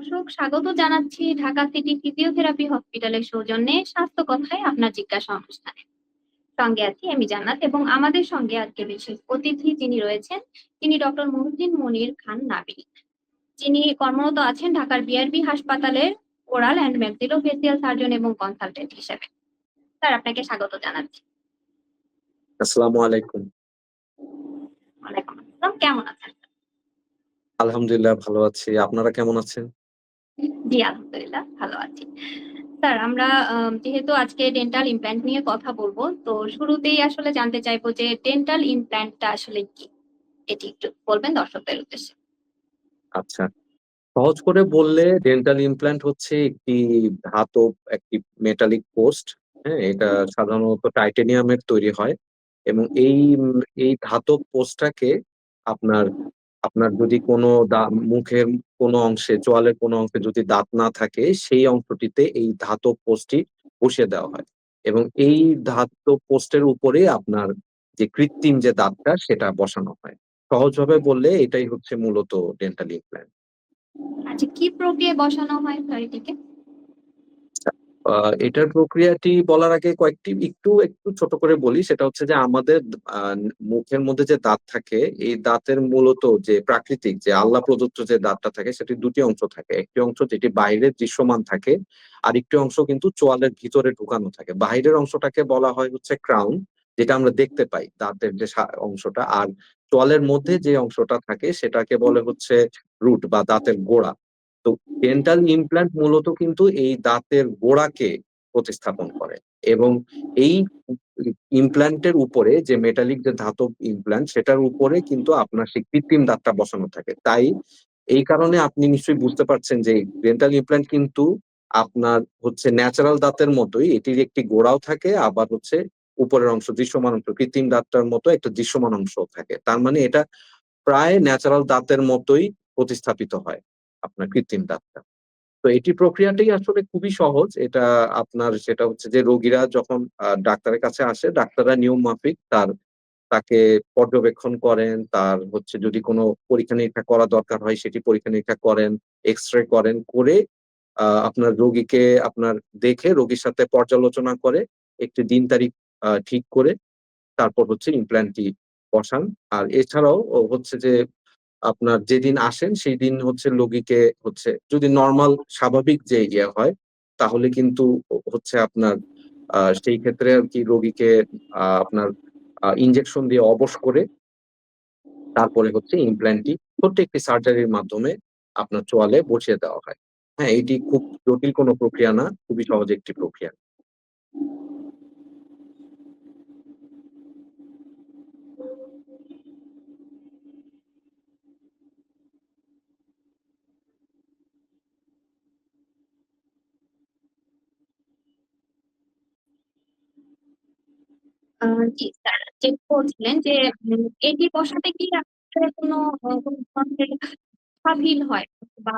দর্শক স্বাগত জানাচ্ছি ঢাকা সিটি ফিজিওথেরাপি হসপিটালের সৌজন্যে স্বাস্থ্য কথায় আপনার জিজ্ঞাসা অনুষ্ঠানে। সঙ্গে আছি আমি জান্নাত এবং আমাদের সঙ্গে আজকে বিশেষ অতিথি যিনি রয়েছেন তিনি ডক্টর মহিউদ্দিন মনির খান নাবিল যিনি কর্মরত আছেন ঢাকার বিআরবি হাসপাতালের oral and maxillofacial surgeon এবং কনসালটেন্ট হিসেবে। স্যার আপনাকে স্বাগত জানাচ্ছি। আসসালামু আলাইকুম। ওয়ালাইকুম আসসালাম। কেমন আছেন? আলহামদুলিল্লাহ ভালো আছি। আপনারা কেমন আছেন? জি আলহামদুলিল্লাহ ভালো আছি। স্যার আমরা আম, যেহেতু আজকে ডেন্টাল ইমপ্ল্যান্ট নিয়ে কথা বলব তো শুরুতেই আসলে জানতে চাইব যে ডেন্টাল ইমপ্ল্যান্টটা আসলে কি? এটি একটু বলবেন দর্শকদের উদ্দেশ্যে। আচ্ছা সহজ করে বললে ডেন্টাল ইমপ্ল্যান্ট হচ্ছে একটি ধাতব একটি মেটালিক পোস্ট হ্যাঁ এটা সাধারণত টাইটেনিয়ামের তৈরি হয় এবং এই এই ধাতব পোস্টটাকে আপনার আপনার যদি কোনো মুখের কোনো অংশে, চোয়ালের কোনো অংশে যদি দাঁত না থাকে, সেই অংশটিতে এই ধাতব পোস্টটি বসিয়ে দেওয়া হয়। এবং এই ধাতব পোস্টের উপরে আপনার যে কৃত্রিম যে দাঁতটা, সেটা বসানো হয়। সহজভাবে বললে এটাই হচ্ছে মূলত ডেন্টাল ইমপ্ল্যান্ট আচ্ছা কি প্রক্রিয়ায় বসানো হয় সরি এটার প্রক্রিয়াটি বলার আগে কয়েকটি একটু একটু ছোট করে বলি। সেটা হচ্ছে যে আমাদের মুখের মধ্যে যে দাঁত থাকে, এই দাঁতের মূলত যে প্রাকৃতিক যে আল্লাহ প্রদত্ত যে দাঁতটা থাকে সেটি দুটি অংশ থাকে। একটি অংশ যেটি বাইরে দৃশ্যমান থাকে, আর একটি অংশ কিন্তু চোয়ালের ভিতরে ঢুকানো থাকে। বাইরের অংশটাকে বলা হয় হচ্ছে ক্রাউন, যেটা আমরা দেখতে পাই দাঁতের যে অংশটা। আর চোয়ালের মধ্যে যে অংশটা থাকে, সেটাকে বলে হচ্ছে রুট বা দাঁতের গোড়া। তো ডেন্টাল ইমপ্ল্যান্ট মূলত কিন্তু এই দাঁতের গোড়াকে প্রতিস্থাপন করে এবং এই ইমপ্ল্যান্টের উপরে যে মেটালিক যে ধাতব ইমপ্ল্যান্ট সেটার উপরে কিন্তু আপনার সেই কৃত্রিম দাঁতটা বসানো থাকে। তাই এই কারণে আপনি নিশ্চয়ই বুঝতে পারছেন যে ডেন্টাল ইমপ্ল্যান্ট কিন্তু আপনার হচ্ছে ন্যাচারাল দাঁতের মতোই এটির একটি গোড়াও থাকে, আবার হচ্ছে উপরের অংশ দৃশ্যমান অংশ, কৃত্রিম দাঁতটার মতো একটা দৃশ্যমান অংশ থাকে। তার মানে এটা প্রায় ন্যাচারাল দাঁতের মতোই প্রতিস্থাপিত হয়। আপনার কৃত্রিম দাঁতটা তো এটি প্রক্রিয়াটাই আসলে খুবই সহজ। এটা আপনার সেটা হচ্ছে যে রোগীরা যখন ডাক্তারের কাছে আসে, ডাক্তাররা নিয়ম মাফিক তার, তাকে পর্যবেক্ষণ করেন। তার হচ্ছে যদি কোনো পরীক্ষা নিরীক্ষা করা দরকার হয়, সেটি পরীক্ষা নিরীক্ষা করেন এক্স রে করেন, করে আপনার রোগীকে আপনার দেখে, রোগীর সাথে পর্যালোচনা করে, একটি দিন তারিখ ঠিক করে, তারপর হচ্ছে ইমপ্ল্যান্টটি বসান। আর এছাড়াও হচ্ছে যে আপনার যেদিন আসেন সেই দিন হচ্ছে রোগীকে হচ্ছে যদি নর্মাল স্বাভাবিক যে ইয়ে হয়, তাহলে কিন্তু হচ্ছে আপনার সেই ক্ষেত্রে আর কি রোগীকে আপনার ইনজেকশন দিয়ে অবশ করে তারপরে হচ্ছে ইমপ্ল্যান্টটি একটি সার্জারির মাধ্যমে আপনার চোয়ালে বসিয়ে দেওয়া হয়। হ্যাঁ এটি খুব জটিল কোনো প্রক্রিয়া না, খুবই সহজ একটি প্রক্রিয়া। জি স্যার যে উম, এটি বসাতে কি কোনো ধরনের ফিল হয় বা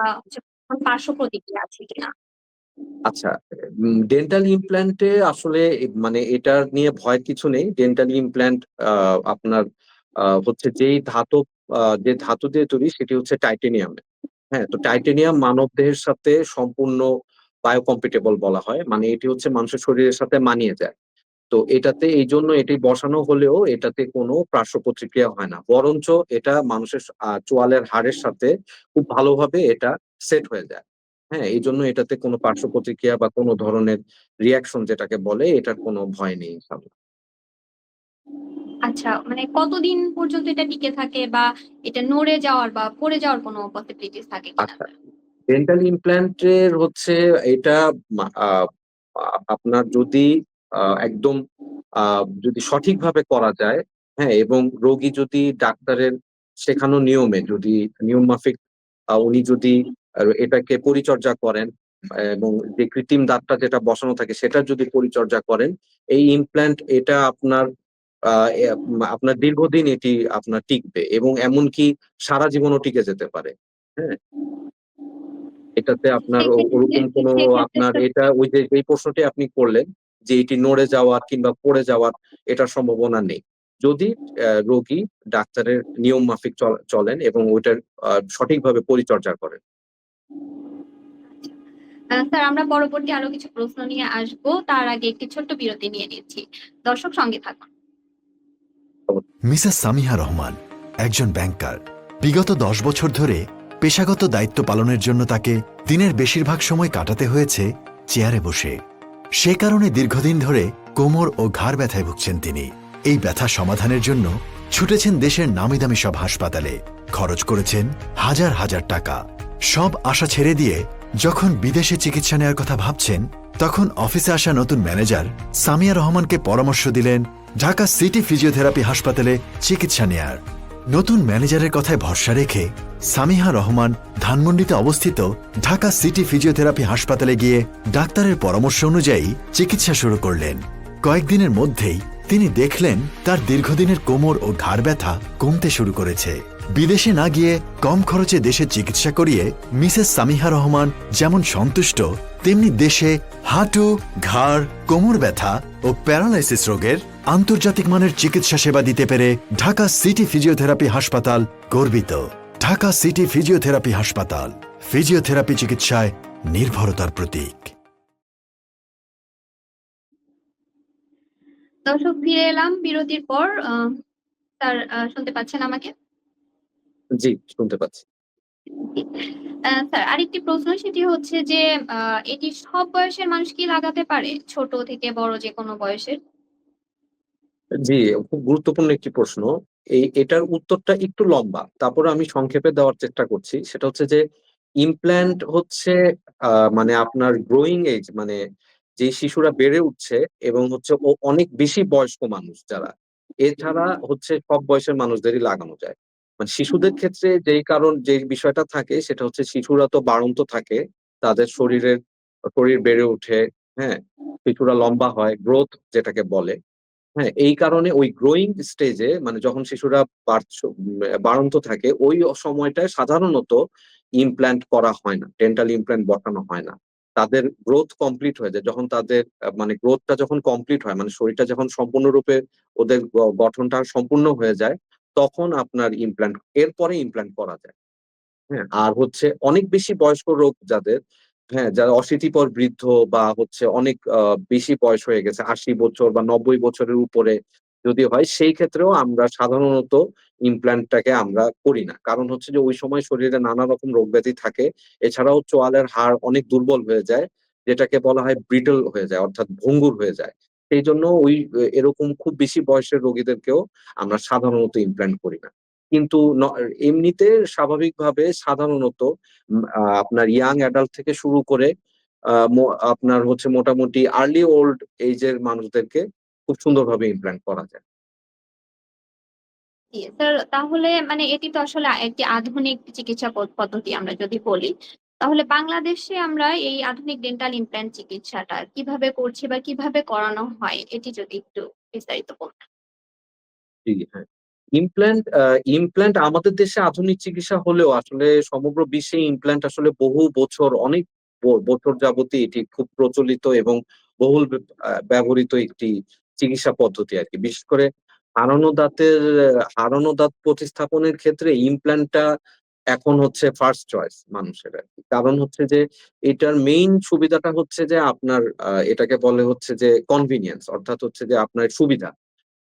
পার্শ্ব প্রতিক্রিয়া আছে কিনা? আচ্ছা ডেন্টাল ইমপ্ল্যান্টে আসলে মানে এটার নিয়ে ভয়ের কিছু নেই। ডেন্টাল ইমপ্ল্যান্ট আপনার আহ, হচ্ছে যেই ধাতব আহ, যে ধাতু দিয়ে তৈরি সেটি হচ্ছে টাইটেনিয়াম হ্যাঁ তো টাইটেনিয়াম মানব দেহের সাথে সম্পূর্ণ বায়োকম্পিটেবল বলা হয়। মানে এটি হচ্ছে মানুষের শরীরের সাথে মানিয়ে যায়। তো এটাতে এই জন্য এটি বসানো হলেও এটাতে কোনো পার্শ্ব প্রতিক্রিয়া হয় না। বরঞ্চ এটা মানুষের চোয়ালের হাড়ের সাথে খুব ভালোভাবে এটা সেট হয়ে যায়। হ্যাঁ এই জন্য এটাতে কোনো পার্শ্ব প্রতিক্রিয়া বা কোনো ধরনের রিয়াকশন যেটাকে বলে এটার কোনো ভয় নেই ইনশাল্লাহ আচ্ছা মানে কতদিন পর্যন্ত এটা টিকে থাকে বা এটা নড়ে যাওয়ার বা পড়ে যাওয়ার কোনো পসিবিলিটিস থাকে আচ্ছা ডেন্টাল ইমপ্ল্যান্টের হচ্ছে এটা আপনার যদি একদম আহ, যদি সঠিকভাবে করা যায় হ্যাঁ এবং রোগী যদি ডাক্তারের শেখানো নিয়মে যদি নিয়ম মাফিক উনি যদি এটাকে পরিচর্যা করেন এবং যে কৃত্রিম দাঁতটা যেটা বসানো থাকে সেটা যদি পরিচর্যা করেন এই ইমপ্ল্যান্ট এটা আপনার আহ, আপনার দীর্ঘদিন এটি আপনার টিকবে এবং এমনকি সারা জীবনও টিকে যেতে পারে হ্যাঁ। এটাতে আপনার ওরকম কোনো আপনার এটা ওই যে এই প্রশ্নটি আপনি করলেন যে এটি নড়ে যাওয়ার কিংবা পড়ে যাওয়ার এটার সম্ভাবনা নেই। যদি আহ, রোগী ডাক্তারের নিয়ম মাফিক চলেন এবং ওইটার আহ, সঠিকভাবে পরিচর্যা করেন। স্যার আমরা পরবর্তী আরও কিছু প্রশ্ন নিয়ে আসব। তার আগে একটি ছোট্ট বিরতি নিয়ে নিচ্ছি। দর্শক সঙ্গে থাকুন। মিসেস সামিহা রহমান একজন ব্যাংকার। বিগত দশ বছর ধরে পেশাগত দায়িত্ব পালনের জন্য তাকে দিনের বেশিরভাগ সময় কাটাতে হয়েছে চেয়ারে বসে। সে কারণে দীর্ঘদিন ধরে কোমর ও ঘাড় ব্যথায় ভুগছেন তিনি। এই ব্যথা সমাধানের জন্য ছুটেছেন দেশের নামিদামি সব হাসপাতালে। খরচ করেছেন হাজার হাজার টাকা। সব আশা ছেড়ে দিয়ে যখন বিদেশে চিকিৎসা নেওয়ার কথা ভাবছেন, তখন অফিসে আসা নতুন ম্যানেজার সামিয়া রহমানকে পরামর্শ দিলেন ঢাকা সিটি ফিজিওথেরাপি হাসপাতালে চিকিৎসা নেয়ার। নতুন ম্যানেজারের কথায় ভরসা রেখে সামিহা রহমান ধানমন্ডিতে অবস্থিত ঢাকা সিটি ফিজিওথেরাপি হাসপাতালে গিয়ে ডাক্তারের পরামর্শ অনুযায়ী চিকিৎসা শুরু করলেন। কয়েকদিনের মধ্যেই তিনি দেখলেন তার দীর্ঘদিনের কোমর ও ঘাড় ব্যথা কমতে শুরু করেছে। বিদেশে না গিয়ে কম খরচে দেশে চিকিৎসা করিয়ে মিসেস সামিহা রহমান যেমন সন্তুষ্ট তেমনি দেশে হাঁটু ঘাড় কোমর ব্যথা ও প্যারালাইসিস রোগের আন্তর্জাতিক মানের চিকিৎসা সেবা দিতে পেরে ঢাকা সিটি ফিজিওথেরাপি হাসপাতাল গর্বিত। ঢাকা সিটি ফিজিওথেরাপি হাসপাতাল ফিজিওথেরাপি চিকিৎসায় নির্ভরতার প্রতীক। দর্শক ফিরে এলাম। বিরতির পর আহ, শুনতে পাচ্ছেন আমাকে? জি শুনতে পাচ্ছি। স্যার আরেকটি প্রশ্ন সেটি হচ্ছে যে এটি সব বয়সের মানুষ কি লাগাতে পারে? ছোট থেকে বড় যে কোনো বয়সের? জি খুব গুরুত্বপূর্ণ একটি প্রশ্ন। এই এটার উত্তরটা একটু লম্বা। তারপরে আমি সংক্ষেপে দেওয়ার চেষ্টা করছি। সেটা হচ্ছে যে ইমপ্ল্যান্ট হচ্ছে আহ, মানে আপনার গ্রোয়িং এজ মানে যে শিশুরা বেড়ে উঠছে এবং হচ্ছে ও অনেক বেশি বয়স্ক মানুষ যারা। এছাড়া হচ্ছে সব বয়সের মানুষদেরই লাগানো যায়। মানে শিশুদের ক্ষেত্রে যেই কারণ যে বিষয়টা থাকে সেটা হচ্ছে শিশুরা তো বাড়ন্ত থাকে, তাদের শরীরের শরীর বেড়ে ওঠে হ্যাঁ? শিশুরা লম্বা হয় গ্রোথ যেটাকে বলে হ্যাঁ? এই কারণে ওই গ্রোয়িং স্টেজে মানে যখন শিশুরা বাড়ন্ত থাকে, ওই সময়টায় সাধারণত ইমপ্ল্যান্ট করা হয় না ডেন্টাল ইমপ্ল্যান্ট বসানো হয় না। তাদের গ্রোথ কমপ্লিট হয়ে যায়। যখন তাদের মানে গ্রোথটা যখন কমপ্লিট হয় মানে শরীরটা যখন সম্পূর্ণরূপে ওদের গঠনটা সম্পূর্ণ হয়ে যায় তখন আপনার ইমপ্ল্যান্ট এরপরে ইমপ্ল্যান্ট করা যায়। হ্যাঁ আর হচ্ছে অনেক বেশি বয়স্ক রোগ যাদের হ্যাঁ যারা অশীতিপর বৃদ্ধ বা হচ্ছে অনেক বেশি বয়স হয়ে গেছে, আশি বছর বা নব্বই বছরের উপরে যদি হয়, সেই ক্ষেত্রেও আমরা সাধারণত ইমপ্ল্যান্টটাকে আমরা করি না। কারণ হচ্ছে যে ওই সময় শরীরে নানা রকম রোগ ব্যাধি থাকে। এছাড়াও চোয়ালের হাড় অনেক দুর্বল হয়ে যায়, যেটাকে বলা হয় ব্রিটল হয়ে যায়, অর্থাৎ ভঙ্গুর হয়ে যায়। সেই জন্য ওই এরকম খুব বেশি বয়সের রোগীদেরকেও আমরা সাধারণত ইমপ্ল্যান্ট করি না। কিন্তু এমনিতে স্বাভাবিকভাবে সাধারণত আপনার ইয়াং অ্যাডাল্ট থেকে শুরু করে আপনার হচ্ছে মোটামুটি আর্লি ওল্ড এজের মানুষদেরকে খুব সুন্দরভাবে ইমপ্ল্যান্ট করা যায়। তাহলে মানে এটি তো আসলে একটি আধুনিক চিকিৎসা পদ্ধতি আমরা যদি বলি তাহলে বাংলাদেশে আমরা এই আধুনিক ডেন্টাল ইমপ্ল্যান্ট চিকিৎসাটা কীভাবে করছি বা কীভাবে করানো হয়, এটি যদি একটু বিস্তারিত বলতেন। ইমপ্ল্যান্ট ইমপ্ল্যান্ট আমাদের দেশে আধুনিক চিকিৎসা হলেও আসলে সমগ্র বিশ্বে ইমপ্ল্যান্ট আসলে বহু বছর, অনেক বছর যাবতই এটি খুব প্রচলিত এবং বহুল ব্যবহৃত একটি চিকিৎসা পদ্ধতি আর কি বিশেষ করে হারানো দাঁতের, হারানো দাঁত প্রতিস্থাপনের ক্ষেত্রে ইমপ্ল্যান্টটা এখন হচ্ছে ফার্স্ট চয়েস মানুষের আর কি কারণ হচ্ছে যে, এটার মেইন সুবিধাটা হচ্ছে যে, আপনার এটাকে বলে হচ্ছে যে কনভিনিয়েন্স অর্থাৎ হচ্ছে যে, আপনার সুবিধা।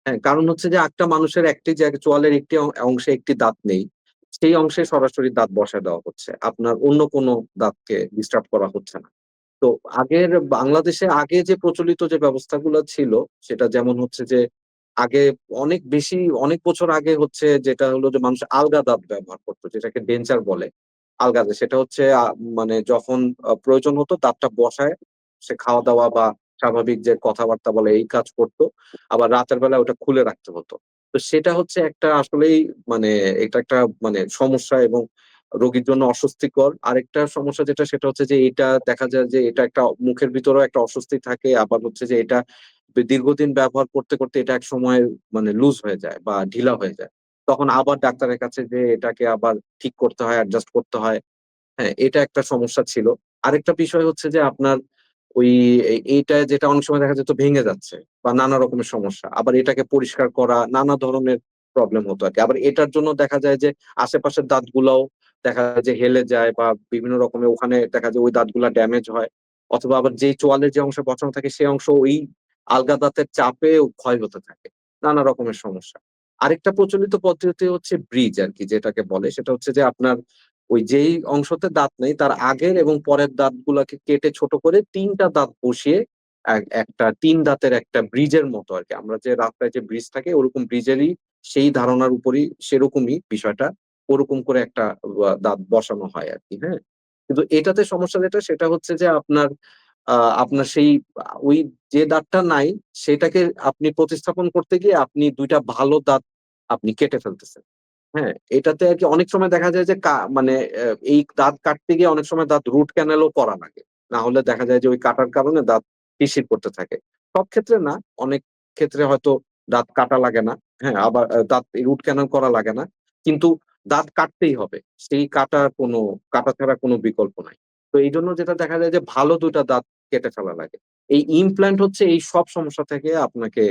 হ্যাঁ কারণ হচ্ছে যে, একটা মানুষের একটি চোয়ালের একটি অংশে একটি দাঁত নেই, সেই অংশে সরাসরি দাঁত বসায় দেওয়া হচ্ছে। আপনার অন্য কোনো দাঁতকে ডিস্টার্ব করা হচ্ছে না। তো আগের বাংলাদেশে আগে যে প্রচলিত যে ব্যবস্থাগুলো ছিল, সেটা যেমন হচ্ছে যে আগে অনেক বেশি, অনেক বছর আগে হচ্ছে যেটা হলো যে মানুষ আলগা দাঁত ব্যবহার করতো, যেটাকে ডেঞ্চার বলে। আলগা দাঁত, সেটা হচ্ছে মানে যখন প্রয়োজন হতো দাঁতটা বসায়, সে খাওয়া দাওয়া বা স্বাভাবিক যে কথাবার্তা বলে এই কাজ করতো, আবার রাতের বেলা ওটা খুলে রাখতে হতো। তো সেটা হচ্ছে একটা আসলেই মানে এটা একটা মানে সমস্যা এবং রোগীর জন্য অস্বস্তিকর। আরেকটা সমস্যা যেটা, সেটা হচ্ছে যে এটা দেখা যায় যে এটা একটা মুখের ভিতরেও একটা অস্বস্তি থাকে, আবার হচ্ছে যে এটা দীর্ঘদিন ব্যবহার করতে করতে এটা এক সময় মানে লুজ হয়ে যায় বা ঢিলা হয়ে যায়। তখন আবার ডাক্তারের কাছে যে এটাকে আবার ঠিক করতে হয় অ্যাডজাস্ট করতে হয় হ্যাঁ এটা একটা সমস্যা ছিল। আরেকটা বিষয় হচ্ছে যে আপনার ওই এইটা যেটা অনেক সময় দেখা যেত ভেঙে যাচ্ছে বা নানা রকমের সমস্যা। আবার এটাকে পরিষ্কার করা, নানা ধরনের প্রবলেম হতো আর কি আবার এটার জন্য দেখা যায় যে আশেপাশের দাঁতগুলাও দেখা যায় যে হেলে যায় বা বিভিন্ন রকমের ওখানে দেখা যায় ওই দাঁতগুলা ড্যামেজ হয়। অথবা আবার যেই চোয়ালের যে অংশ বসানো থাকে সেই অংশ ওই আলগা দাঁতের চাপে ক্ষয় হতে থাকে, নানা রকমের সমস্যা। আরেকটা প্রচলিত পদ্ধতি হচ্ছে ব্রিজ আর কি, যেটাকে বলে। সেটা হচ্ছে যে আপনার ওই যেই অংশতে দাঁত নেই, তার আগের এবং পরের দাঁত গুলাকে কেটে ছোট করে তিনটা দাঁত বসিয়ে এক- একটা তিন দাঁতের একটা ব্রিজের মতো আর কি। আমরা যে রাস্তায় যে ব্রিজ থাকে, ওরকম ব্রিজেরই সেই ধারণার উপরই সেরকমই বিষয়টা, ওরকম করে একটা দাঁত বসানো হয় আর কি হ্যাঁ। কিন্তু এটাতে সমস্যা যেটা, সেটা হচ্ছে যে আপনার আপনার সেই, ওই যে দাঁতটা নাই, সেটাকে আপনি প্রতিস্থাপন করতে গিয়ে আপনি দুইটা ভালো দাঁত আপনি কেটে ফেলতেছেন। হ্যাঁ এটাতে আর কি অনেক সময় দেখা যায় যে মানে এই দাঁত কাটতে গিয়ে অনেক সময় দাঁত রুট ক্যানেলও করা লাগে। না হলে দেখা যায় যে ওই কাটার কারণে দাঁত শিরশির করতে থাকে। সব ক্ষেত্রে না, অনেক ক্ষেত্রে হয়তো দাঁত কাটা লাগে না হ্যাঁ আবার দাঁত রুট ক্যানেল করা লাগে না। কিন্তু দাঁত কাটতেই হবে। সেই কাটা কোনো, কাটা ছাড়া কোনো বিকল্প নাই। তো এই জন্য যেটা দেখা যায় যে ভালো দুইটা দাঁত কেটে ফেলা লাগে। এই ইমপ্ল্যান্ট হচ্ছে এই সব সমস্যা থেকে আপনাকে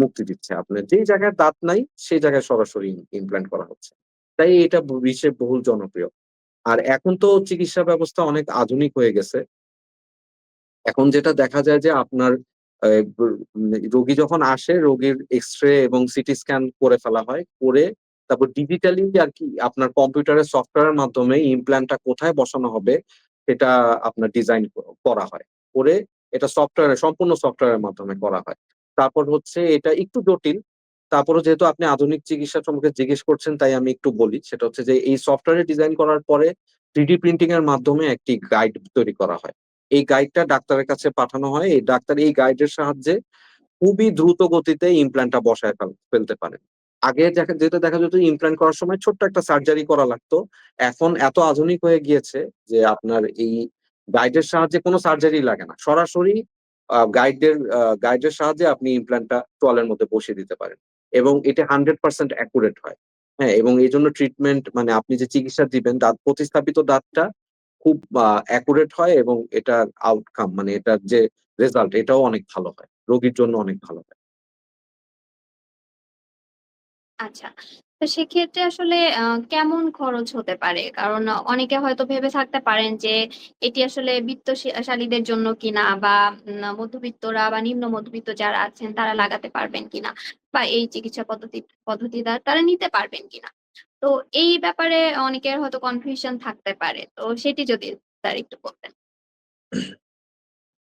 মুক্তি দিচ্ছে। আপনার যেই জায়গায় দাঁত নাই সেই জায়গায় সরাসরি ইমপ্ল্যান্ট করা হচ্ছে। তাই এটা বিশ্বে বহুল জনপ্রিয়। আর এখন তো চিকিৎসা ব্যবস্থা অনেক আধুনিক হয়ে গেছে। এখন যেটা দেখা যায় যে আপনার আহ, রোগী যখন আসে রোগীর এক্স রে এবং সিটি স্ক্যান করে ফেলা হয় করে তারপর ডিজিটালি আর কি আপনার কম্পিউটারের সফটওয়্যারের মাধ্যমে ইমপ্ল্যান্টটা কোথায় বসানো হবে সেটা আপনার ডিজাইন করা হয়। করে এটা সফটওয়্যারে সম্পূর্ণ সফটওয়্যারের মাধ্যমে করা হয়। তারপর হচ্ছে এটা একটু জটিল। তারপরে যেহেতু আপনি আধুনিক চিকিৎসা সম্পর্কে জিজ্ঞেস করছেন, তাই আমি একটু বলি। সেটা হচ্ছে যে এই সফটওয়্যারে ডিজাইন করার পরে থ্রিডি প্রিন্টিং এর মাধ্যমে একটি গাইড তৈরি করা হয়। এই গাইডটা ডাক্তারের কাছে পাঠানো হয়। এই ডাক্তার এই গাইডের সাহায্যে খুবই দ্রুত গতিতে ইমপ্ল্যান্টটা বসায় ফেল- ফেলতে পারেন। আগে যেটা দেখা যেত ইমপ্ল্যান্ট করার সময় ছোট্ট একটা সার্জারি করা লাগতো। এখন এত আধুনিক হয়ে গিয়েছে যে আপনার এই গাইডের সাহায্যে কোনো সার্জারি লাগে না। সরাসরি গাইডের গাইডের সাহায্যে আপনি ইমপ্ল্যান্টটা তোয়ালের মধ্যে বসিয়ে দিতে পারেন। এবং এটা হান্ড্রেড পার্সেন্ট অ্যাকুরেট হয়। হ্যাঁ এবং এই জন্য ট্রিটমেন্ট মানে আপনি যে চিকিৎসা দিবেন, দাঁত, প্রতিস্থাপিত দাঁতটা খুব অ্যাকুরেট হয় এবং এটার আউটকাম মানে এটার যে রেজাল্ট এটাও অনেক ভালো হয়। রোগীর জন্য অনেক ভালো হয়। আচ্ছা। তো সেক্ষেত্রে আসলে কেমন খরচ হতে পারে? কারণ অনেকে হয়তো ভেবে থাকতে পারেন যে এটি আসলে বিত্তশী শালীদের জন্য কিনা বা মধ্যবিত্তরা বা নিম্ন মধ্যবিত্ত যারা আছেন তারা লাগাতে পারবেন কিনা বা এই চিকিৎসা পদ্ধতি পদ্ধতিটা তারা নিতে পারবেন কিনা। তো এই ব্যাপারে অনেকের হয়তো কনফিউশন থাকতে পারে। তো সেটি যদি স্যার একটু বলতেন।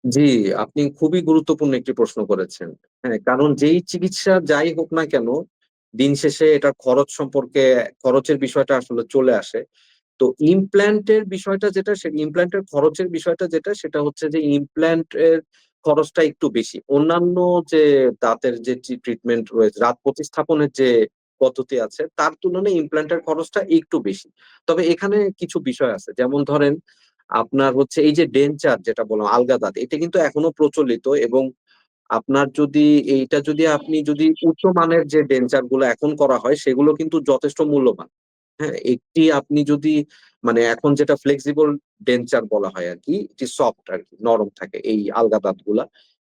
জি, আপনি খুবই গুরুত্বপূর্ণ একটি প্রশ্ন করেছেন। হ্যাঁ, কারণ যেই চিকিৎসা যাই হোক না কেন, দিন শেষে এটার খরচ সম্পর্কে খরচের বিষয়টা আসলে চলে আসে। তো ইমপ্ল্যান্টের বিষয়টা যেটা সে ইমপ্ল্যান্ট খরচের বিষয়টা যেটা সেটা হচ্ছে যে ইমপ্ল্যান্ট এর খরচটা একটু বেশি। অন্যান্য যে দাঁতের যে ট্রি ট্রিটমেন্ট রয়েছে, দাঁত প্রতিস্থাপনের যে পদ্ধতি আছে তার তুলনায় ইমপ্ল্যান্টের খরচটা একটু বেশি। তবে এখানে কিছু বিষয় আছে। যেমন ধরেন আপনার হচ্ছে এই যে ডেনচার যেটা বললাম আলগা দাঁত এটা কিন্তু এখনও প্রচলিত এবং আপনার যদি এইটা যদি আপনি যদি উচ্চমানের যে ডেনচারগুলো এখন করা হয় সেগুলো কিন্তু যথেষ্ট মূল্যবান। হ্যাঁ? একটি আপনি যদি মানে এখন যেটা ফ্লেক্সিবল ডেনচার বলা হয় আরকি, এটি সফট আরকি, নরম থাকে এই আলগা দাঁতগুলা।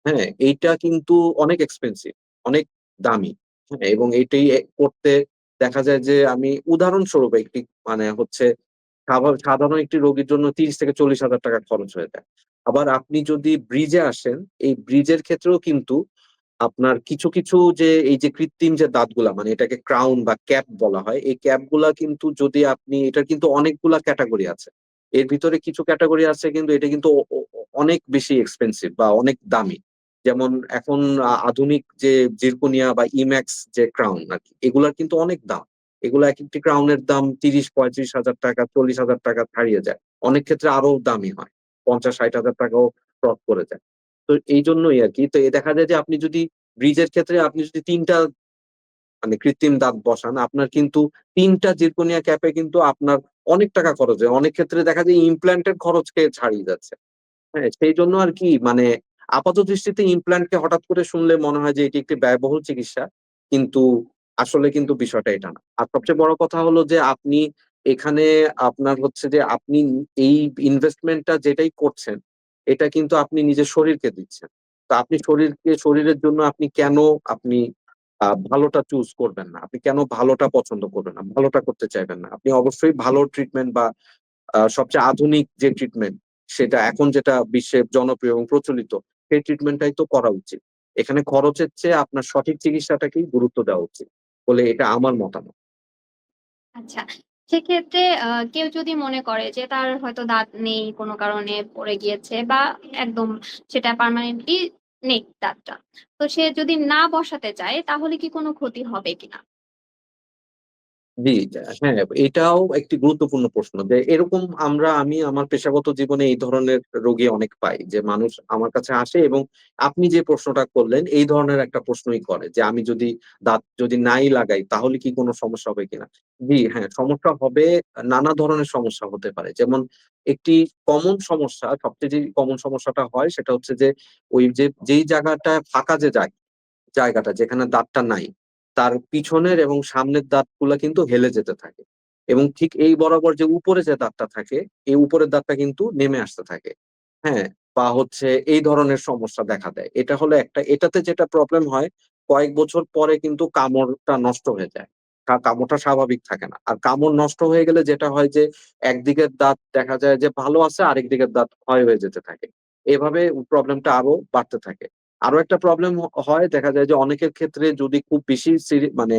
হ্যাঁ? এইটা কিন্তু অনেক এক্সপেন্সিভ অনেক দামি। হ্যাঁ? এবং এটি এ করতে দেখা যায় যে আমি উদাহরণস্বরূপ একটি মানে হচ্ছে সাধারণ একটি রোগীর জন্য ৩০ থেকে ৪০ হাজার টাকা খরচ হয়ে যায়। আবার আপনি যদি ব্রিজে আসেন, এই ব্রিজের ক্ষেত্রেও কিন্তু আপনার কিছু, কিছু যে এই যে কৃত্রিম যে দাঁতগুলা মানে এটাকে ক্রাউন বা ক্যাপ বলা হয়। এই ক্যাপগুলা কিন্তু যদি আপনি এটার কিন্তু অনেকগুলা ক্যাটাগরি আছে। এর ভিতরে কিছু ক্যাটাগরি আছে কিন্তু এটা কিন্তু অনেক বেশি এক্সপেন্সিভ বা অনেক দামি। যেমন এখন আধুনিক যে জিরকোনিয়া বা ইম্যাক্স যে ক্রাউন আরকি এগুলার কিন্তু অনেক দাম। এগুলা একেকটি ক্রাউনের দাম ৩০-৩৫ হাজার টাকা, ৪০ হাজার টাকা ছাড়িয়ে যায়। অনেক ক্ষেত্রে আরও দামি হয়। ৫০-৬০ হাজার টাকাও ক্রস করে যায়। তো এই জন্যই আর কি তো এ দেখা যায় যে আপনি যদি ব্রিজের ক্ষেত্রে আপনি যদি তিনটা মানে কৃত্রিম দাঁত বসান, আপনার কিন্তু ৩ টা জিরকোনিয়া ক্যাপে কিন্তু আপনার অনেক টাকা খরচ হয়। অনেক ক্ষেত্রে দেখা যায় ইমপ্ল্যান্ট এর খরচকে ছাড়িয়ে যাচ্ছে। হ্যাঁ? সেই জন্য আর কি মানে আপাতদৃষ্টিতে ইমপ্ল্যান্টকে হঠাৎ করে শুনলে মনে হয় যে এটি একটি ব্যয়বহুল চিকিৎসা। কিন্তু আসলে কিন্তু বিষয়টা এটা না। আর সবচেয়ে বড় কথা হলো যে আপনি এখানে আপনার হচ্ছে যে আপনি এই ইনভেস্টমেন্টটা যেটাই করছেন, এটা কিন্তু আপনি নিজের শরীরকে দিচ্ছেন। তো আপনি শরীরকে শরীরের জন্য আপনি কেন আপনি ভালোটা চুজ করবেন না? আপনি কেন ভালোটা পছন্দ করবেন না? ভালোটা করতে চাইবেন না? আপনি অবশ্যই ভালো ট্রিটমেন্ট বা সবচেয়ে আধুনিক যে ট্রিটমেন্ট সেটা এখন যেটা বিশ্বে জনপ্রিয় এবং প্রচলিত সেই ট্রিটমেন্টটাই তো করা উচিত এখানে খরচের চেয়ে আপনার সঠিক চিকিৎসাটাকেই গুরুত্ব দেওয়া উচিত বলে এটা আমার মতামত আচ্ছা সেক্ষেত্রে কেউ যদি মনে করে যে তার হয়তো দাঁত নেই কোনো কারণে পড়ে গিয়েছে বা একদম সেটা পার্মানেন্টলি নেই দাঁতটা, তো সে যদি না বসাতে চায় তাহলে কি কোনো ক্ষতি হবে কিনা? জি, হ্যাঁ, এটাও একটি গুরুত্বপূর্ণ প্রশ্ন যে এরকম আমরা আমি আমার পেশাগত জীবনে এই ধরনের রোগী অনেক পাই যে মানুষ আমার কাছে আসে এবং আপনি যে প্রশ্নটা করলেন এই ধরনের একটা প্রশ্নই করে যে আমি যদি দাঁত যদি নাই লাগাই তাহলে কি কোনো সমস্যা হবে কিনা? জি, হ্যাঁ, সমস্যা হবে নানা ধরনের সমস্যা হতে পারে। যেমন একটি কমন সমস্যা সবচেয়ে যে কমন সমস্যাটা হয় সেটা হচ্ছে যে ওই যে যেই জায়গাটা ফাঁকা যে জায়গা জায়গাটা যেখানে দাঁতটা নাই, তার পিছনের এবং সামনের দাঁতগুলা কিন্তু হেলে যেতে থাকে। এবং ঠিক এই বরাবর যে উপরে যে দাঁতটা থাকে, এই উপরের দাঁতটা কিন্তু নেমে আসতে থাকে। হ্যাঁ? বা হচ্ছে এই ধরনের সমস্যা দেখা দেয়। এটা হলো একটা। এটাতে যেটা প্রবলেম হয়, কয়েক বছর পরে কিন্তু কামড়টা নষ্ট হয়ে যায়। কামড়টা স্বাভাবিক থাকে না। আর কামড় নষ্ট হয়ে গেলে যেটা হয় যে, একদিকের দাঁত দেখা যায় যে ভালো আছে, আরেক দিকের দাঁত ক্ষয় হয়ে যেতে থাকে। এভাবে প্রবলেমটা আরও বাড়তে থাকে। আরও একটা প্রবলেম হয় দেখা যায় যে অনেকের ক্ষেত্রে যদি খুব বেশি মানে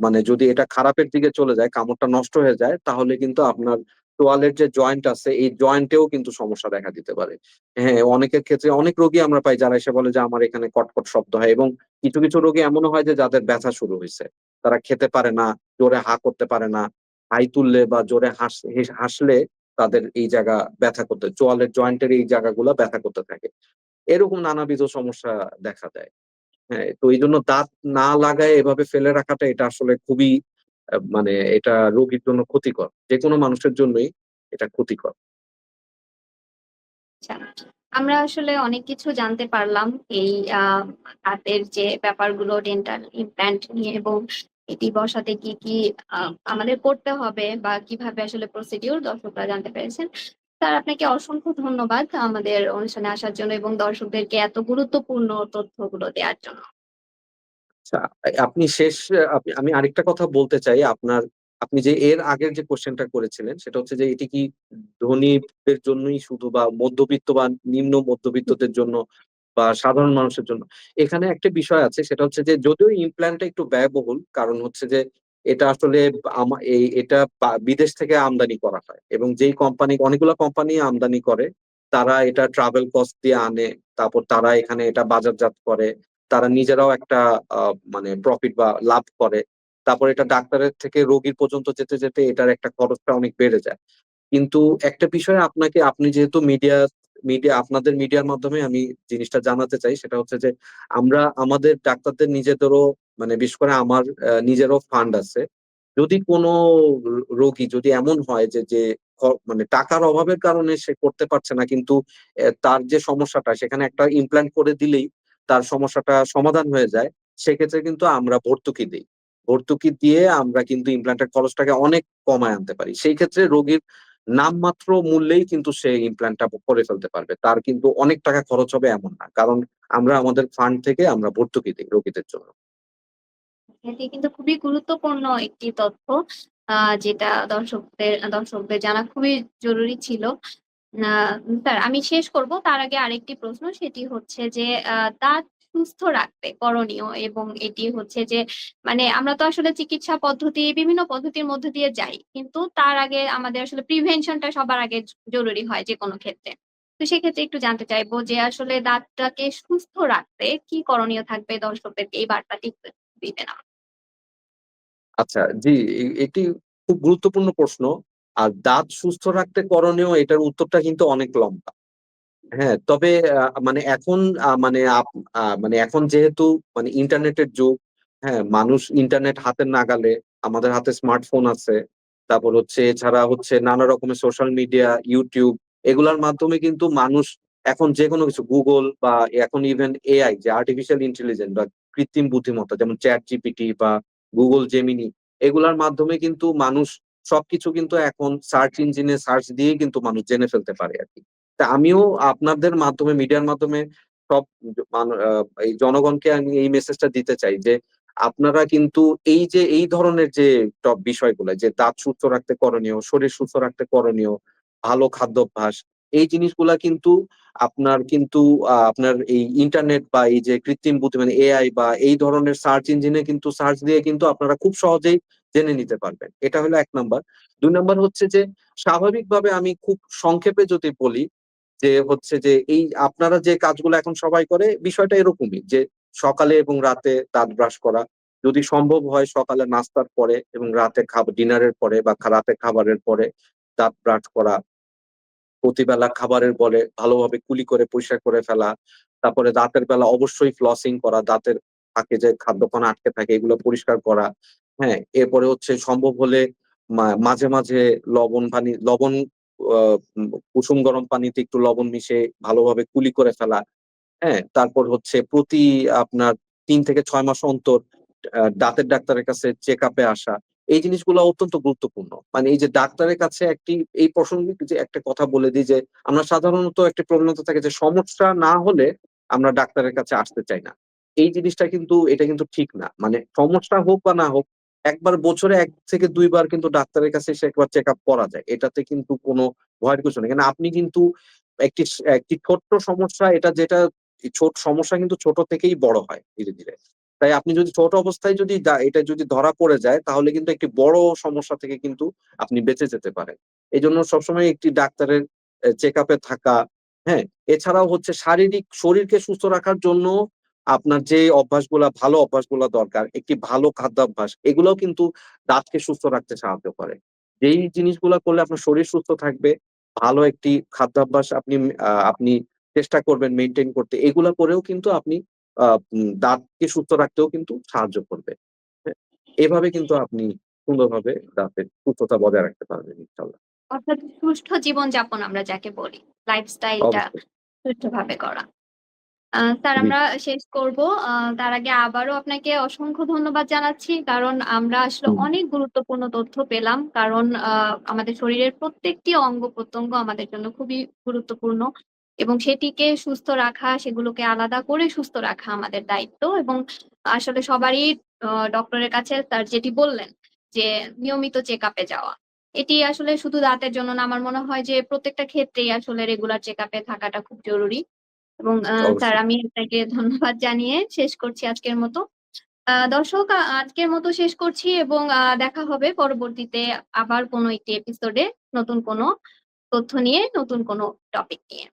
মানে যদি এটা খারাপের দিকে চলে যায়, কামড়টা নষ্ট হয়ে যায়, তাহলে কিন্তু আপনার তোয়ালের যে জয়েন্ট আছে, এই জয়েন্টেও কিন্তু সমস্যা দেখা দিতে পারে। হ্যাঁ, অনেকের ক্ষেত্রে অনেক রোগী আমরা পাই যারা এসে বলে যে, "আমার এখানে কটকট শব্দ হয়" এবং কিছু, কিছু রোগী এমনও হয় যে যাদের ব্যথা শুরু হয়েছে তারা খেতে পারে না, জোরে হা করতে পারে না। হাই তুললে বা জোরে হাস হাসলে তাদের এই জায়গা ব্যথা করতে চোয়ালের জয়েন্টের এই জায়গাগুলো ব্যথা করতে থাকে। এরকম নানাবিধ সমস্যা দেখা দেয়। হ্যাঁ, তো এই জন্য দাঁত না লাগায় এভাবে ফেলে রাখাটা এটা আসলে খুবই মানে এটা রোগীর জন্য ক্ষতিকর। যেকোনো মানুষের জন্যই এটা ক্ষতিকর। আচ্ছা আমরা আসলে অনেক কিছু জানতে পারলাম এই দাঁতের যে ব্যাপারগুলো ডেন্টাল ইমপ্ল্যান্ট নিয়ে এবং এটি বসাতে কি কি আমাদের করতে হবে বা কীভাবে আসলে প্রসিডিউর দর্শকরা জানতে পেরেছেন স্যার আপনাকে অসংখ্য ধন্যবাদ আমাদের অনুষ্ঠানে আসার জন্য এবং দর্শকদেরকে এত গুরুত্বপূর্ণ তথ্যগুলো দেওয়ার জন্য আচ্ছা, আপনি শেষ আমি আরেকটা কথা বলতে চাই। আপনার আপনি যে এর আগের যে কোয়েশ্চেনটা করেছিলেন সেটা হচ্ছে যে এটি কি ধনীদের জন্যই শুধু বা মধ্যবিত্ত বা নিম্ন মধ্যবিত্তদের জন্য বা সাধারণ মানুষের জন্য। এখানে একটা বিষয় আছে সেটা হচ্ছে যে যদিও ইমপ্ল্যান্টটা একটু ব্যয়বহুল কারণ হচ্ছে যে এটা আসলে এই এটা বিদেশ থেকে আমদানি করা হয় এবং যেই কোম্পানি অনেকগুলা কোম্পানি আমদানি করে তারা এটা ট্রাভেল কস্ট দিয়ে আনে। তারপর তারা এখানে এটা বাজারজাত করে। তারা নিজেরাও একটা মানে প্রফিট বা লাভ করে। তারপর এটা ডাক্তারের থেকে রোগীর পর্যন্ত যেতে, যেতে এটার একটা খরচটা অনেক বেড়ে যায়। কিন্তু একটা বিষয় আপনাকে আপনি যেহেতু মিডিয়া মিডিয়া আপনাদের মিডিয়ার মাধ্যমে আমি জিনিসটা জানাতে চাই সেটা হচ্ছে যে আমরা আমাদের ডাক্তারদের নিজেদেরও মানে বিশেষ করে আমার নিজেরও ফান্ড আছে। যদি কোনো রোগী যদি এমন হয় যে, যে মানে টাকার অভাবের কারণে সে করতে পারছে না কিন্তু তার যে সমস্যাটা সেখানে একটা ইমপ্ল্যান্ট করে দিলেই তার সমস্যাটা সমাধান হয়ে যায়, সেক্ষেত্রে কিন্তু আমরা ভর্তুকি দিই ভর্তুকি দিয়ে আমরা কিন্তু ইমপ্ল্যান্টের খরচটাকে অনেক কমায় আনতে পারি। সেই ক্ষেত্রে রোগীর নামমাত্র মূল্যেই কিন্তু সে ইমপ্ল্যান্টটা করে ফেলতে পারবে। তার কিন্তু অনেক টাকা খরচ হবে এমন না। কারণ আমরা আমাদের ফান্ড থেকে আমরা ভর্তুকি দিই রোগীদের জন্য। এটি কিন্তু খুবই গুরুত্বপূর্ণ একটি তথ্য যেটা দর্শকদের দর্শকদের জানা খুবই জরুরি ছিল। না স্যার, আমি শেষ করব। তার আগে আরেকটি প্রশ্ন, সেটি হচ্ছে যে দাঁত সুস্থ রাখতে করণীয় এবং এটি হচ্ছে যে মানে আমরা তো আসলে চিকিৎসা পদ্ধতি, বিভিন্ন পদ্ধতির মধ্যে দিয়ে যাই, কিন্তু তার আগে আমাদের আসলে প্রিভেনশনটা সবার আগে জরুরি হয় যে কোনো ক্ষেত্রে। তো সেক্ষেত্রে একটু জানতে চাইব যে, আসলে দাঁতটাকে সুস্থ রাখতে কি করণীয় থাকবে দর্শকদেরকে? এই বার্তাটি দিবেন আচ্ছা, জি, এটি খুব গুরুত্বপূর্ণ প্রশ্ন। আর দাঁত সুস্থ রাখতে করণীয় এটার উত্তরটা কিন্তু অনেক লম্বা। হ্যাঁ, তবে মানে এখন মানে আপ মানে এখন যেহেতু মানে ইন্টারনেটের যুগ, হ্যাঁ? মানুষ ইন্টারনেট হাতের নাগালে, আমাদের হাতে স্মার্টফোন আছে। তারপর হচ্ছে এছাড়া হচ্ছে নানা রকমের সোশ্যাল মিডিয়া, YouTube এগুলার মাধ্যমে কিন্তু মানুষ এখন যেকোনো কিছু Google বা এখন ইভেন AI যে আর্টিফিশিয়াল ইন্টেলিজেন্স বা কৃত্রিম বুদ্ধিমত্তা যেমন ChatGPT বা Google জেমিনি এগুলার মাধ্যমে কিন্তু মানুষ সবকিছু কিন্তু এখন সার্চ ইঞ্জিনে সার্চ দিয়ে কিন্তু মানুষ জেনে ফেলতে পারে আরকি। তা আমিও আপনাদের মাধ্যমে মিডিয়ার মাধ্যমে সব এই জনগণকে আমি এই মেসেজটা দিতে চাই যে, আপনারা কিন্তু এই যে এই ধরনের যে টপ বিষয়গুলা যে দাঁত সুস্থ রাখতে করণীয়, শরীর সুস্থ রাখতে করণীয়, ভালো খাদ্যাভ্যাস এই জিনিসগুলা কিন্তু আপনার কিন্তু আপনার এই ইন্টারনেট বা এই যে কৃত্রিম বুদ্ধি মানে এআই বা এই ধরনের সার্চ ইঞ্জিনে কিন্তু সার্চ দিয়ে কিন্তু আপনারা খুব সহজেই জেনে নিতে পারবেন। এটা হলো এক নাম্বার। দুই নাম্বার হচ্ছে যে, স্বাভাবিকভাবে আমি খুব সংক্ষেপে যদি বলি যে হচ্ছে যে, এই আপনারা যে কাজগুলো এখন সবাই করে, বিষয়টা এরকমই যে, সকালে এবং রাতে দাঁত ব্রাশ করা, যদি সম্ভব হয় সকালে নাস্তার পরে এবং রাতে খাবার ডিনারের পরে বা রাতে খাবারের পরে দাঁত ব্রাশ করা প্রতিবেলা খাবারের বলে ভালোভাবে কুলি করে পরিষ্কার করে ফেলা, তারপরে দাঁতের বেলা অবশ্যই ফ্লসিং করা, দাঁতের ফাঁকে যে খাদ্যকণা আটকে থাকে এগুলো পরিষ্কার করা। হ্যাঁ এরপরে হচ্ছে সম্ভব হলে মাঝে মাঝে লবণ পানি, লবণ কুসুম গরম পানিতে একটু লবণ মিশে ভালোভাবে কুলি করে ফেলা। হ্যাঁ তারপর হচ্ছে প্রতি আপনার তিন থেকে ছয় মাস অন্তর দাঁতের ডাক্তারের কাছে চেক আপে আসা। এই জিনিসগুলো অত্যন্ত গুরুত্বপূর্ণ। মানে এই যে ডাক্তারের কাছে একটি, এই প্রসঙ্গে যে একটা কথা বলে দিই যে, আমরা সাধারণত একটি প্রবণতা থাকে যে, সমস্যা না হলে আমরা ডাক্তারের কাছে আসতে চাই না। এই জিনিসটা কিন্তু, এটা কিন্তু ঠিক না। মানে সমস্যা হোক বা না হোক, একবার বছরে এক থেকে দুইবার কিন্তু ডাক্তারের কাছে এসে একবার চেক আপ করা যায়। এটাতে কিন্তু কোনো ভয়ের কিছু নেই। কেন, আপনি কিন্তু একটি একটি ছোট্ট সমস্যা, এটা যেটা, ছোট, সমস্যা কিন্তু ছোট থেকেই বড় হয় ধীরে ধীরে। তাই আপনি যদি ছোট অবস্থায় যদি এটা যদি ধরা পড়ে যায়, তাহলে কিন্তু একটি বড় সমস্যা থেকে কিন্তু আপনি বেঁচে যেতে পারেন। এই জন্য সবসময় একটি ডাক্তারের চেক আপে থাকা হ্যাঁ? এছাড়াও হচ্ছে শারীরিক, শরীরকে সুস্থ রাখার জন্য আপনার যে অভ্যাসগুলা, ভালো অভ্যাসগুলা দরকার, একটি ভালো খাদ্যাভ্যাস, এগুলোও কিন্তু দাঁতকে সুস্থ রাখতে সাহায্য করে। যেই জিনিসগুলা করলে আপনার শরীর সুস্থ থাকবে, ভালো একটি খাদ্যাভ্যাস আপনি আপনি চেষ্টা করবেন মেনটেন করতে, এগুলা করেও কিন্তু আপনি দাঁতকে সুস্থ রাখতেও কিন্তু সাহায্য করবে। হ্যাঁ, এভাবে কিন্তু আপনি সুন্দরভাবে দাঁতের সুস্থতা বজায় রাখতে পারবেন ইনশাল্লাহ অর্থাৎ সুষ্ঠু জীবনযাপন আমরা যাকে বলি লাইফস্টাইলটা সুষ্ঠুভাবে করা স্যার আমরা শেষ করব। তার আগে আবারও আপনাকে অসংখ্য ধন্যবাদ জানাচ্ছি কারণ আমরা আসলে অনেক গুরুত্বপূর্ণ তথ্য পেলাম কারণ আহ, আমাদের শরীরের প্রত্যেকটি অঙ্গ প্রত্যঙ্গ আমাদের জন্য খুবই গুরুত্বপূর্ণ। এবং সেটিকে সুস্থ রাখা সেগুলোকে আলাদা করে সুস্থ রাখা আমাদের দায়িত্ব এবং আসলে সবারই ডক্টরের কাছে তার যেটি বললেন যে নিয়মিত চেক আপে যাওয়া। এটি আসলে শুধু দাঁতের জন্য না আমার মনে হয় যে প্রত্যেকটা ক্ষেত্রেই আসলে রেগুলার চেক আপে থাকাটা খুব জরুরি এবং। স্যার আমি আপনাকে ধন্যবাদ জানিয়ে শেষ করছি আজকের মতো। আহ, দর্শক আজকের মতো শেষ করছি এবং দেখা হবে পরবর্তীতে আবার কোনো একটি এপিসোডে নতুন কোনো তথ্য নিয়ে নতুন কোনো টপিক নিয়ে।